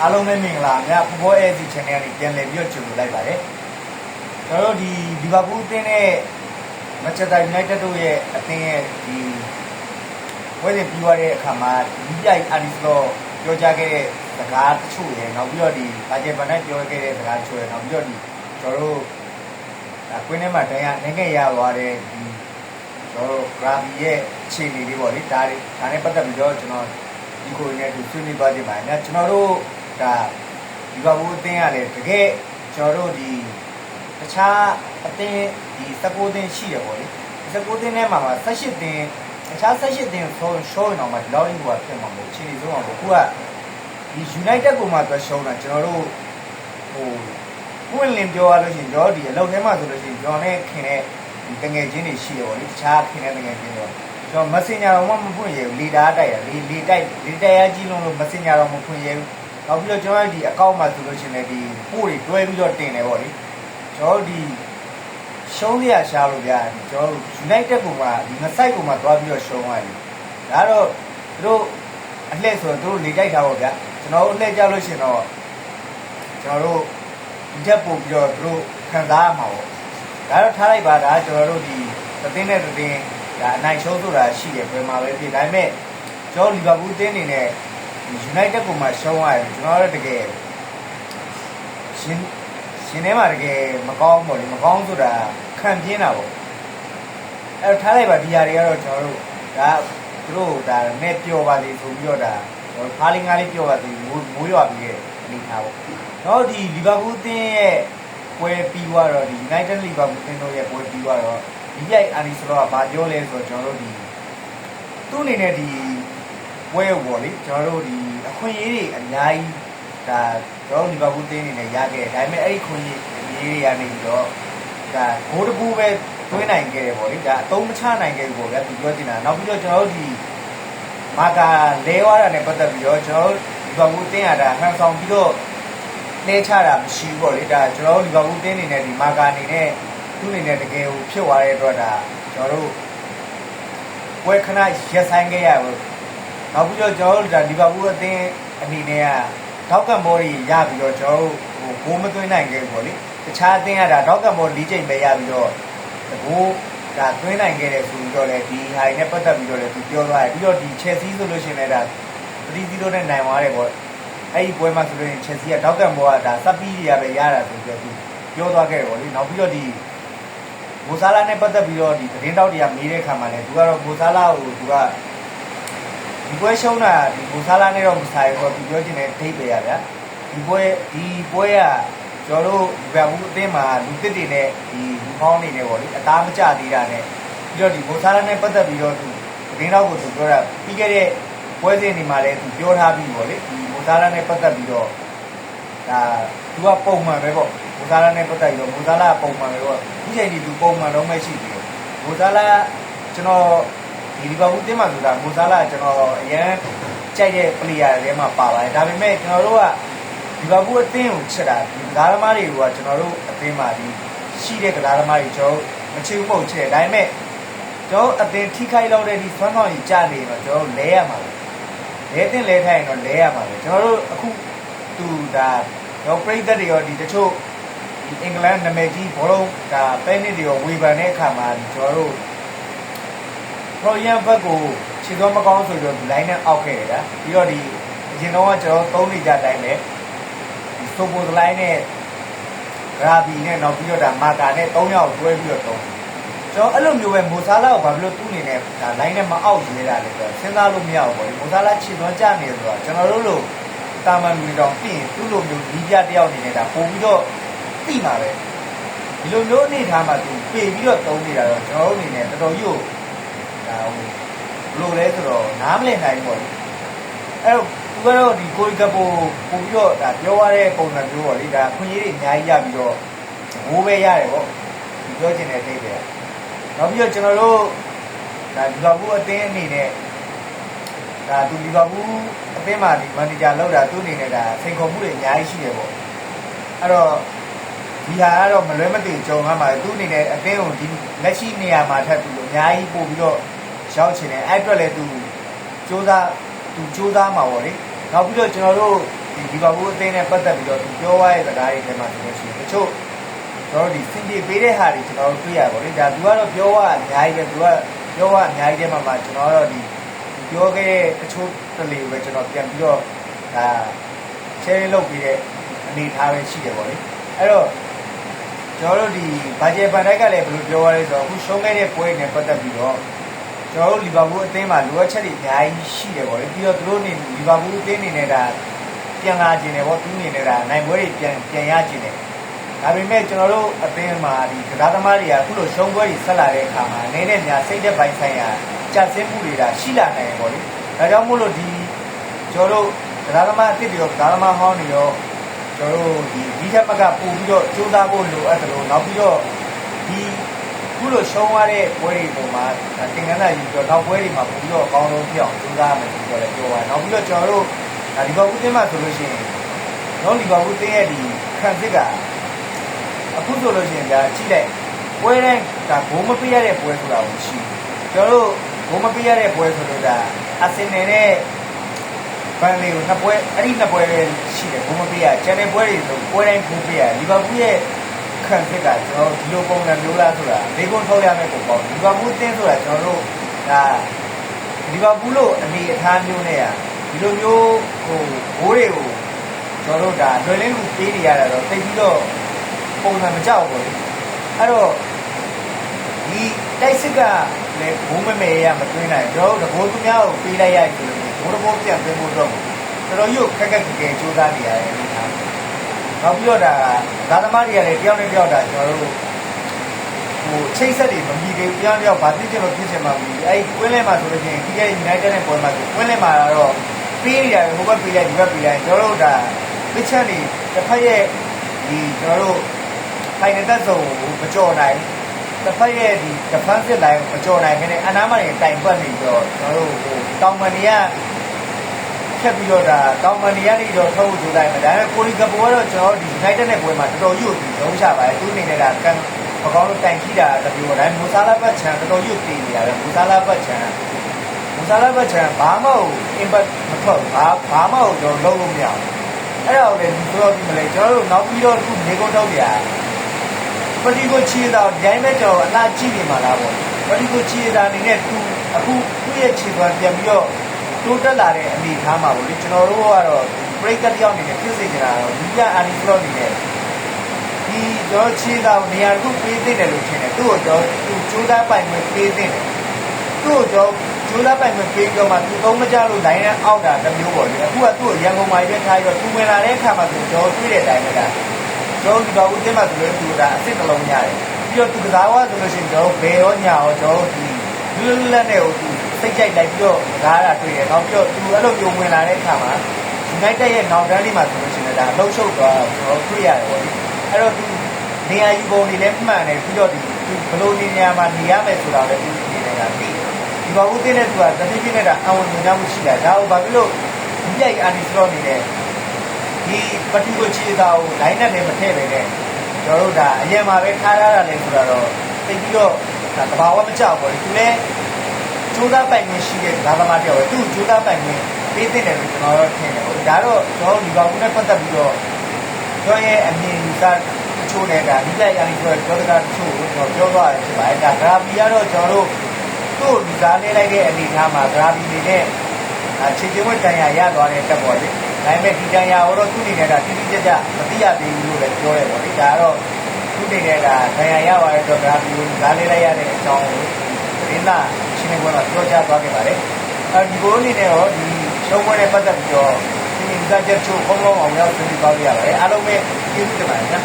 အားလုံးပဲမင်္ဂလာများဖူဘောအဲစီ channel ကနေပြန်လည်ပြီးတော့ကြိုဆိုလိုက်ပါတယ်ကျွန်တော်တို့ဒီလီဗာပူးအသင်းနဲ့မန်ချက်စတာယူနိုက်တက်တို့ရဲ့အသင်းရဲ့ဒီဝယ်ရင်ပြီးသွားတဲ့အခါမှာဒီပြိုင်အာဒီစလောပြောကြားခဲ့တဲ့စကားတချို့ရယ်နောက်ပြီးတော့ဒီဘာဂျက်ဘန်နဲ့ပြောခဲ့တဲ့စကားတချို့ရယ်နောက်ပြီးတော့ဒီကျွန်တော်တို့ဒါကွင်းထဲမှာတန်ရနိုင်ငံရသွားတဲ့ဒီကျွန်တော်တို့ Gravy ရဲ့အခြေအနေလေးပေါ့လေဒါတွေဒါနဲ့ပတ်သက်ပြီးတော့ကျွန်တော်ဒီကိုရင်းနဲ့သူဆွေးနွေးပါကြပါမယ်ကျွန်တော်တို့ ကဒီဘဘူးအသင်းကလည်းတကယ်ကျွန်တော်တို့ဒီတခြားအသင်းဒီ19သင်းရှိတယ်ပေါ့လေ19သင်းထဲမှာမှာ18သင်းတခြား18သင်းဆိုရှောင်းအောင်မှာဒီလောက်ကြီးကဖြစ်မှာမဟုတ်ချင်းနေဆုံးအောင်အခုကဒီ United ကိုမှသွားရှုံးတာကျွန်တော်တို့ဟိုပွင့်လင်းပြောရလို့ရှိရင်ကျွန်တော်ဒီအလောက်ထဲမှာဆိုလို့ရှိရင်ကျွန်တော်နဲ့ခင်တဲ့ဒီတငယ်ချင်းတွေရှိတယ်ပေါ့လေတခြားခင်တဲ့တငယ်ချင်းတွေကျွန်တော် messenger တော့မဖွင့်ရဘူးလီဒါတိုက်ရလီလီတိုက်လီတိုက်ရကြီးလုံးလို့ messenger တော့မဖွင့်ရဘူး နောက်ပြီးတော့ကျွန်တော်ဒီ account မှာဆိုလို့ရှိရင်လည်းဒီပို့တွေတွဲပြီးတော့တင်တယ်ပေါ့လေကျွန်တော်ဒီရှုံးရရှားလို့ဗျာကျွန်တော် United ကမှဒီမဆိုင်ကမှသွားပြီးတော့ရှုံးရတယ်ဒါတော့သူတို့အလှည့်ဆိုတော့သူတို့လေတိုက်တာပေါ့ဗျာကျွန်တော်အလှည့်ကြလို့ရှိရင်တော့ကျွန်တော်တို့ဒီချက်ပို့ပြီးတော့သူတို့ခံစားရမှာပေါ့ဒါတော့ထားလိုက်ပါဒါကျွန်တော်တို့ဒီသင်းနဲ့သင်းဒါအနိုင်ရှုံးဆိုတာရှိတယ်ဘယ်မှာပဲဖြစ်ဒါပေမဲ့ကျွန်တော်လီဗာပူးတင်းနေနဲ့ United ကိုမှရှုံးရတယ်ကျွန်တော်တို့တကယ်ရှင်ရှင်ထဲမှာတကယ်မကောင်းပေါ့လေမကောင်းဆိုတာခံပြင်းတာပေါ့အဲတော့ထားလိုက်ပါဒီຢာတွေကတော့ကျွန်တော်တို့ဒါသူတို့ဒါနဲ့ပြောပါလေဆိုပြီးတော့ဒါဖားလင်းကားလေးပြောပါသေးမိုးမိုးရွာပြီးတဲ့အနေထားပေါ့တော့ဒီလီဗာပူးတင်းရဲ့ပွဲပြီးသွားတော့ဒီ United Liverpool တင်းတို့ရဲ့ပွဲပြီးသွားတော့ဒီပြိုင်အာနီဆိုတော့ဗာပြောလဲဆိုတော့ကျွန်တော်တို့ဒီသူ့အနေနဲ့ဒီ ပွဲပေါ့လေကျွန်တော်တို့ဒီအခွင့်အရေးတွေအများကြီးဒါကျွန်တော်လီဗာပူးတင်းအနေနဲ့ရခဲ့တယ်ဒါပေမဲ့အဲ့ဒီခွင့်အရေးတွေကနေပြီးတော့ဒါဂိုးတကူပဲတွင်းနိုင်ခဲ့တယ်ပေါ့လေဒါအသုံးမချနိုင်ခဲ့ဘူးပေါ့ဗျာဒီပြောချင်တာနောက်ပြီးတော့ကျွန်တော်တို့ဒီမာကာလဲသွားတာနဲ့ပတ်သက်ပြီးတော့ကျွန်တော်လီဗာပူးတင်းရတာဟန်ဆောင်ပြီးတော့လဲချတာမရှိဘူးပေါ့လေဒါကျွန်တော်လီဗာပူးတင်းအနေနဲ့ဒီမာကာအနေနဲ့သူ့အနေနဲ့တကယ်ကိုဖြစ်သွားတဲ့အတွက်ဒါကျွန်တော်တို့ဝယ်ခဏရက်ဆိုင်ခဲ့ရဘူး နောက်ပြီးတော့ကျွန်တော်တို့ဒါလီဗာပူးအသင်းအနေနဲ့ကထောက်ကံဘောတွေရပြီးတော့ကျွန်တော်တို့ဟိုဘိုးမသွင်းနိုင်ခဲ့ဘူးပေါ့လေတခြားအသင်းကဒါထောက်ကံဘော၄ချိန်ပဲရပြီးတော့ဘိုးဒါသွင်းနိုင်ခဲ့တယ်ဆိုပြီးတော့လေဒီဟာတွေနဲ့ပတ်သက်ပြီးတော့လေသူပြောသွားတယ်ပြီးတော့ဒီ Chelsea ဆိုလို့ရှိရင်လည်းဒါ3-0နဲ့နိုင်သွားတယ်ပေါ့အဲ့ဒီပွဲမှာဆိုလို့ရင် Chelsea ကထောက်ကံဘောကဒါစပီးတွေကပဲရတာဆိုပြီးတော့သူပြောသွားခဲ့တယ်ပေါ့လေနောက်ပြီးတော့ဒီမိုဆာလာနဲ့ပတ်သက်ပြီးတော့ဒီသတင်းတောက်တွေကမေးတဲ့အခါမှာလည်းသူကတော့မိုဆာလာကိုသူက ဒီပွဲရှုံးတာဒီမိုဆာလာနဲ့တော့မဆိုင်ဘူးသူပြောချင်တဲ့ဒိတ်ပဲရဗျာဒီပွဲဒီပွဲကကျွန်တော်တို့ဒီဘက်ဘူးအသင်းမှာလူတစ်တွေနဲ့ဒီလူကောင်းနေနေပေါ့လေအသားမကျသေးတာနဲ့ပြီးတော့ဒီမိုဆာလာနဲ့ပတ်သက်ပြီးတော့သူသတင်းတောက်ကိုသူပြောတာပြီးခဲ့တဲ့ပွဲစဉ်ဒီမှာလည်းသူပြောထားပြီးပေါ့လေဒီမိုဆာလာနဲ့ပတ်သက်ပြီးတော့ဒါသူကပုံမှန်ပဲပေါ့မိုဆာလာနဲ့ပတ်သက်ပြီးတော့မိုဆာလာပုံမှန်ပဲပေါ့ဒီချိန်ဒီသူပုံမှန်တော့မရှိသေးဘူးမိုဆာလာကျွန်တော် ဒီလီဗာပူးတင်းမှာဆိုတာမိုဆာလာကျွန်တော်အရန်ကြိုက်တဲ့ပလေယာတွေမှာပါပါတယ်ဒါပေမဲ့ကျွန်တော်တို့ကလီဗာပူးအသင်းကိုချက်တာဒီကစားသမားတွေကကျွန်တော်တို့အသင်းမှာဒီရှိတဲ့ကစားသမားတွေကျွန်တော်မချစ်ဘူးမဟုတ်ချက်တယ်ဒါပေမဲ့ကျွန်တော်အသင်းထိခိုက်လောက်တဲ့ဒီဖန်ဆောင်ကြီးကြနေတော့ကျွန်တော်လဲရမှာလဲတင်လဲထိုင်ရင်တော့လဲရမှာပဲကျွန်တော်တို့အခုသူဒါတော့ပြိသက်တွေရောဒီတချို့ဒီအင်္ဂလန်နာမည်ကြီးဘောလုံးဒါပဲနစ်တွေရောဝေဖန်တဲ့အခါမှာကျွန်တော်တို့ pro ရန်ဘက်ကိုခြေသောမကောင်းဆိုတော့ဒီ line နဲ့အောက်ခဲ့တယ်ဗျာပြီးတော့ဒီအရင်တော့ကျွန်တော်သုံးနေကြတိုင်းပဲဒီဆိုပို line နဲ့ gravity နဲ့နောက်ပြီးတော့ဒါ marker နဲ့၃ယောက်တွဲပြီးတော့သုံးကျွန်တော်အဲ့လိုမျိုးပဲမိုဆာလာကိုဘာဖြစ်လို့သူ့အနေနဲ့ဒါ line နဲ့မအောက်ရွေးတာလဲဆိုတော့စဉ်းစားလို့မရဘူးပေါ့လေမိုဆာလာခြေသွန်းကြနေတယ်ဆိုတော့ကျွန်တော်တို့လိုတာမန်လူတွေတောင်ပြင်သူ့လိုမျိုးဒီပြတယောက်အနေနဲ့ဒါပို့ပြီးတော့သိမှာပဲဒီလိုမျိုးအနေထားမှာသူပေပြီးတော့သုံးနေတာတော့ကျွန်တော်တို့အနေနဲ့တော်တော်ကြီးကို ဒါဟိုဘယ်လိုလဲဆိုတော့နားမလည်နိုင်ဘူးပေါ့လေအဲ့တော့သူကတော့ဒီကိုရီကပိုပို့ပြီးတော့ဒါပြောရတဲ့ပုံစံမျိုးပေါ့လေဒါခွင့်ရည်တွေအများကြီးရပြီးတော့ဘိုးပဲရတယ်ပေါ့ဒီပြောချင်တဲ့အသေးပဲနောက်ပြီးတော့ကျွန်တော်တို့ဒါဒီဘာဘူးအသင်းအနေနဲ့ဒါသူဒီဘာဘူးအသင်းမှာဒီမန်နေဂျာလောက်တာသူ့အနေနဲ့ဒါစိန်ခေါ်မှုတွေအများကြီးရှိတယ်ပေါ့အဲ့တော့ဒီဟာကတော့မလွဲမသွေကြုံရမှာသူ့အနေနဲ့အသင်းကိုဒီလက်ရှိနေရာမှာထပ်ပြီးတော့အများကြီးပို့ပြီးတော့ ရောက်ချင်တယ်အဲ့အတွက်လည်းသူစူးစမ်းသူစူးစမ်းမှာပေါ့လေနောက်ပြီးတော့ကျွန်တော်တို့ဒီဒီဘာဘူးအသင်းနဲ့ပတ်သက်ပြီးတော့သူပြောသွားတဲ့စကားတွေထဲမှာဆိုလို့ရှိရင်တချို့ကျွန်တော်တို့ဒီစင်ပြေပေးတဲ့ဟာတွေကျွန်တော်တို့တွေ့ရပါလိမ့်ဒါသူကတော့ပြောသွားအများကြီးပဲသူကပြောသွားအများကြီးထဲမှာမှကျွန်တော်တို့ဒီပြောခဲ့တဲ့တချို့တလေပဲကျွန်တော်ပြန်ပြီးတော့ဒါ sharing လုပ်ပြီးတဲ့အနေထားပဲရှိတယ်ပေါ့လေအဲ့တော့ကျွန်တော်တို့ဒီဘာဂျက်ပန်တိုက်ကလည်းဘယ်လိုပြောရလဲဆိုတော့အခုရှုံးခဲ့တဲ့ပွဲနဲ့ပတ်သက်ပြီးတော့ ကျွန်တော်တို့လီဗာပူးအသင်းမှာလိုအပ်ချက်တွေအများကြီးရှိတယ်ပေါ့လေပြီးတော့သူတို့နေလီဗာပူးအသင်းနေနဲ့ဒါပြန်လာခြင်းတယ်ပေါ့သူနေနဲ့ဒါနိုင်ပွဲတွေပြန်ပြန်ရခြင်းတယ်ဒါပေမဲ့ကျွန်တော်တို့အသင်းမှာဒီကစားသမားတွေကအခုလိုရှုံးပွဲတွေဆက်လာတဲ့အခါမှာအနေနဲ့များစိတ်သက်ပိုင်းဆိုင်ရာကြက်စင်းမှုတွေဒါရှိလာနိုင်တယ်ပေါ့လေဒါကြောင့်မို့လို့ဒီကျွန်တော်တို့ကစားသမားအစ်တွေရောကစားသမားဟောင်းတွေရောကျွန်တော်တို့ဒီဒီထက်မကပို့ပြီးတော့စူးစမ်းဖို့လိုအပ်တယ်လို့နောက်ပြီးတော့ဒီ ခုလိုရှုံးရတဲ့ပွဲတွေပုံမှာသင်္ကန်းသာယူတော့နောက်ပွဲတွေမှာပို့ပြီးတော့အကောင်းဆုံးဖြစ်အောင်စူးစမ်းရမယ်ဆိုတော့လည်းပြောပါနောက်ပြီးတော့ကျွန်တော်တို့ဒါဒီဘောကူတင်းမှာဆိုလို့ရှိရင်တော့ဒီဘောကူတင်းရဲ့ဒီခံစစ်ကအခုဆိုလို့ရှိရင်ဒါကြည့်လိုက်ပွဲတိုင်းဒါဘိုးမပေးရတဲ့ပွဲဆိုတာကိုရှိကျွန်တော်တို့ဘိုးမပေးရတဲ့ပွဲဆိုလို့ဒါအစင်နယ်နဲ့ဘန်လေးကိုနှစ်ပွဲအဲ့ဒီနှစ်ပွဲရှိတယ်ဘုံမပေးရကျန်တဲ့ပွဲတွေဆိုပွဲတိုင်းဘုံပေးရလီဗာပူးရဲ့ ခံစစ်ကကျွန်တော်ဒီလိုပုံစံမျိုးလားဆိုတာလေးကုန်းထုတ်ရမယ်ပုံပေါ့လီဗာပူးအသင်းဆိုတာကျွန်တော်တို့ဒါလီဗာပူးလို့အနေအထားမျိုးနဲ့อ่ะဒီလိုမျိုးဟိုဘိုးတွေကိုကျွန်တော်တို့ဒါလွယ်လင်းလူပေးနေရတာတော့သိပြီးတော့ပုံစံမကြောက်ဘူးလေအဲ့တော့ဒီတိုက်စစ်ကလည်းဘုံမမေရမတွင်းနိုင်ကျွန်တော်တို့တဘိုးသူများကိုပေးလိုက်ရဆိုလို့ဘိုးတဘိုးပြန်သွင်းဖို့တော့တော်တော်ကြီးခက်ခက်ကြဲကြိုးစားနေရတယ်ဒီဟာ နောက်ပြီးတော့ဒါသာသမားတွေကလည်းတယောက်နဲ့တယောက်ဒါကျွန်တော်တို့ဟိုချိတ်ဆက်တွေမမီသေးဘူးတယောက်တယောက်ဗာသိချင်လို့ဖြစ်ချင်မှမပြီးအဲ့ကွင်းလဲမှာဆိုလို့ရှိရင်ဒီက United နဲ့ပွဲမှာဆိုကွင်းလဲမှာတော့ပေးရတယ်ဟိုဘက်ပေးလိုက်ဒီဘက်ပေးလိုက်ကျွန်တော်တို့ဒါပစ်ချက်တွေတစ်ဖက်ရဲ့ဒီကျွန်တော်တို့ဖိုင်နယ်သက်စုံကိုမကြော်နိုင်တစ်ဖက်ရဲ့ဒီ defensive line ကိုမကြော်နိုင်ခင်နဲ့အနားမှာနေတိုင်ပတ်နေပြီးတော့ကျွန်တော်တို့ဟိုတောင်မန်တွေက ဖြတ်ပြီးတော့ဒါတောင်မန်တွေကနေတော့ထုတ်ကြိုးလိုက်မယ်ဒါပေမဲ့ကိုလီကပိုကတော့ကျွန်တော်ဒီ United နဲ့ပွဲမှာတော်တော်ရွတ်ပြီးလုံးချပါတယ်သူအနေနဲ့ကကန်မကောင်းလို့တိုင်ခိတာတမျိုးဒါပေမဲ့မူဆာလာဘတ်ချန်တော်တော်ရွတ်ပြီးနေရတယ်မူဆာလာဘတ်ချန်မူဆာလာဘတ်ချန်ဘာမှ impact မထွက်ဘူးဘာဘာမှတော့လုံးလို့မရဘူးအဲ့ဒါကိုလည်းဒီလိုပြီးမလဲကျွန်တော်တို့နောက်ပြီးတော့အခုနေကုန်ထုတ်ကြရပတိကိုချီတော့ဒီတိုင်းမဲ့ကျွန်တော်အလားကြည့်နေမှာလားပေါ့ပတိကိုချီတာအနေနဲ့သူအခုသူ့ရဲ့ခြေသွမ်းပြန်ပြီးတော့ တိုးတက်လာတဲ့အနေအထားမှာပေါ့လေကျွန်တော်တို့ကတော့ break တစ်ယောက်အနေနဲ့ဖြစ်စေချင်တာတော့ဒီပြအာနီဖလော့အနေနဲ့ဒီတော့ခြေတော်နေရာခုပေးသိတယ်လို့ထင်တယ်သူ့ကိုတော့သူစူးစမ်းပိုင်ခွင့်ပေးသိတယ်သူ့ကိုတော့စူးစမ်းပိုင်ခွင့်ပေးတော့မှသူသုံးမကြလို့လိုင်းနဲ့အောက်တာတစ်မျိုးပေါ့လေအခုကသူ့ကိုရန်ကုန်မှာရွေးထားပြီးတော့သူဝင်လာတဲ့အခါမှာသူတော့တွေ့တဲ့အတိုင်းပဲဒါကျွန်တော်ဒီတော့ဦးတင်မှာဆိုလို့သူကအစ်စ်တစ်လုံးရတယ်ပြီးတော့သူကစားဝါဆိုလို့ရှိရင်ကျွန်တော်ဘယ်ရောညာရောကျွန်တော်ဒီလွတ်လပ်နဲ့ဟိုသူ စိတ်ကြိုက်လိုက်ပြီးတော့ကားတာတွေ့တယ်နောက်ပြီးတော့သူအဲ့လိုမျိုးဝင်လာတဲ့အခါမှာ United ရဲ့နောက်တန်းလေးမှာဆိုလို့ရှိရင်ဒါအလုံးရှုပ်သွားတော့ကျွန်တော်တွေ့ရတယ်ပေါ့လေအဲ့တော့သူနေရာယူပုံနေလည်းမှန်တယ်ပြီးတော့ဒီသူဘလို့နေနေရာမှာနေရမယ်ဆိုတာလည်းသူနေနေတာသိတယ်ဒီဘာဘူးတင်းတဲ့သူကတတိပြည့်နေတာအဝန်ညံ့မှုရှိတာဒါကိုဘာဖြစ်လို့ဒီကြိုက်အာနီစလောနေတယ်ဒီပတိကိုချီတာကို line နဲ့လည်းမထည့်ပဲနဲ့ကျွန်တော်တို့ဒါအရင်မှာပဲထားရတာလေဆိုတော့သိပြီးတော့ဒါတဘာဝမကြောက်ဘူးလေသူလည်း ကျိုးသားပိုင်ခွင့်ရှိတဲ့ဒါသမားတယောက်ပဲသူ့ကျိုးသားပိုင်ခွင့်ပေးတဲ့တယ်လို့ကျွန်တော်တို့ထင်တယ်ဟုတ်ဒါတော့ကျွန်တော်ဒီဘာဘူးနဲ့ပတ်သက်ပြီးတော့ကျွန်တော်ရဲ့အမြင်ယူဆတချို့နဲ့ဒါဒီလိုက်ရာနေဆိုတော့ပြောတဲ့ကတချို့ကိုကျွန်တော်ပြောသွားတယ်ဖြစ်ပါတယ်ဒါဂရာဖီကတော့ကျွန်တော်တို့သူ့လူစားလေးလိုက်တဲ့အနေအထားမှာဂရာဖီနေနဲ့ခြေချင်းဝတ်တန်ရာရသွားတဲ့တက်ပေါ်လေဒါပေမဲ့ဒီတန်ရာကိုတော့သူ့အနေနဲ့ဒါတိတိကျကျမသိရသေးဘူးလို့လည်းပြောတယ်ပေါ့လေဒါကတော့သူ့အနေနဲ့ဒါတန်ရာရသွားတဲ့အတွက်ဂရာဖီကိုစားလေးလိုက်ရတဲ့အကြောင်းကိုဒီလား ရှင်းနေပွဲမှာပြောကြားသွားခဲ့ပါတယ်အဲဒီဘိုးအနေနဲ့ရောဒီရှုံးပွဲနဲ့ပတ်သက်ပြီးတော့ဒီကကြက်ချိုးဘုံဘုံအောင်ရောက်ဆွေးနွေးသွားကြရပါတယ်အားလုံးပဲကျေးဇူးတင်ပါတယ်နော်